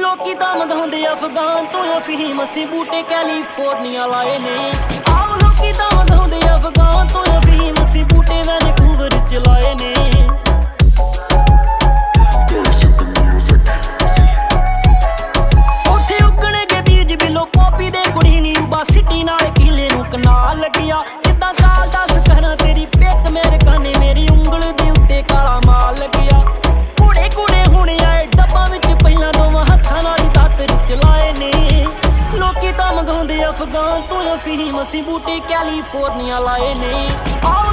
ਲੋਕੀ ਤਾਂ ਮੰਗਾਉਂਦੇ ਅਫਗਾਨ ਤੋਂ ਅਫੀਮ। ਅਸੀਂ ਬੂਟੇ ਕੈਲੀਫੋਰਨੀਆ ਲਾਏ ਨੇ। ਆਓ ਲੋਕੀ ਤਾਂ ਮੰਗਾਉਂਦੇ ਅਫਗਾਨ ਤੋਂ ਅਫੀਮ। ਅਸੀਂ ਬੂਟੇ ਵੈਨਕੂਵਰ ਚ ਲਾਏ ਨੇ। ਬੀਜ ਬਿਲੋ ਪੋਪੀ ਦੇ ਕੁੜੀ ਨੀ ਉਬਾ ਸਿਟੀ ਨਾਲ ਕਿਲੇ ਨੂੰ ਕਨਾਲ ਲੱਗਿਆ। ਕਿੱਦਾਂ ਕਾਲ ਦਾ ਕਰਾਂ ਨਾਲ ਚਲਾਏ ਨੇ। ਲੋਕੀ ਤਾਂ ਮੰਗਾਉਂਦੇ ਅਫਗਾਨ ਤੋਂ ਅਫੀਮ ਅਸੀਂ ਬੂਟੇ ਕੈਲੀਫੋਰਨੀਆ ਲਾਏ ਨੇ। ਆਓ